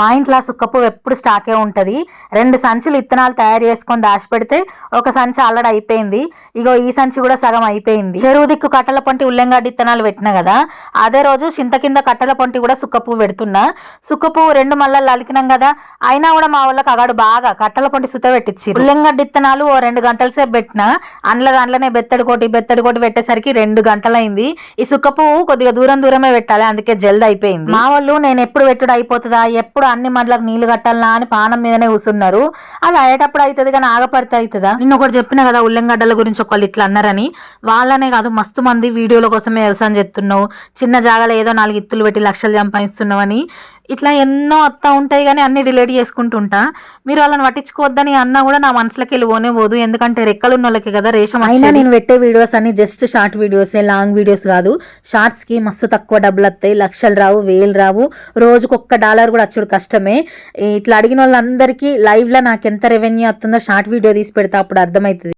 మా ఇంట్లో సుక్కపు ఎప్పుడు స్టాకే ఉంటుంది. రెండు సంచులు ఇత్తనాలు తయారు చేసుకొని దాచి పెడితే ఒక సంచి అల్లడి అయిపోయింది. ఇగో ఈ సంచి కూడా సగం అయిపోయింది. చెరువు దిక్కు కట్టల పొంటి ఉల్లెంగడ్డి ఇత్తనాలు పెట్టిన కదా అదే రోజు చింత కింద కట్టల పొంటి కూడా సుక్కపువ్వు పెడుతున్నా. సుక్కపువ్వు రెండు మళ్ళీ అలికినాం కదా అయినా కూడా మా వాళ్ళకి అగాడు బాగా కట్టల పొంటి సుత పెట్టించి ఉల్లెంగడ్డి ఇత్తనాలు ఓ రెండు గంటల సేపు పెట్టిన అండ్ల దాంట్లోనే బెత్తడి కోటి బెత్తడి కోటి పెట్టేసరికి రెండు గంటలైంది. ఈ సుక్కపువ్వు కొద్దిగా దూరం దూరమే పెట్టాలి అందుకే జల్ది అయిపోయింది. మా వాళ్ళు నేను ఎప్పుడు పెట్టుడు అయిపోతుందా? ఎప్పుడు అన్ని మడ్లకు నీళ్ళు కట్టాలనా అని పానం మీదనే కూర్చున్నారు అది అయ్యేటప్పుడు అవుతుంది కానీ ఆగపడితే అవుతుందా నిన్న ఒకటి చెప్పిన కదా ఉల్లంగడ్డల గురించి ఒకళ్ళు ఇట్లా అన్నారని. వాళ్ళనే కాదు మస్తు మంది వీడియోల కోసమే వ్యవసాయం చేస్తున్నావు. చిన్న జాగాలో ఏదో నాలుగు ఇత్తులు పెట్టి లక్షలు సంపాదిస్తున్నావని. ఇట్లా ఎన్నో వస్తా ఉంటాయి కానీ అన్ని డిలేట్ చేసుకుంటుంటా. మీరు వాళ్ళని పట్టించుకోవద్దని అన్నా కూడా నా మనసులోకి వెళ్ళి పోనే పోదు ఎందుకంటే రెక్కలు ఉన్న వాళ్ళకి కదా రేషం అయినా నేను పెట్టే వీడియోస్ అన్ని just short videos long videos కాదు. షార్ట్స్కి మస్తు తక్కువ డబ్బులు వస్తాయి. లక్షలు రావు వేలు రావు. రోజుకు ఒక్క డాలర్ కూడా వచ్చుడు కష్టమే. ఇట్లా అడిగిన వాళ్ళందరికీ లైవ్లో నాకు ఎంత రెవెన్యూ వస్తుందో షార్ట్ వీడియో తీసి పెడతా అప్పుడు అర్థమవుతుంది.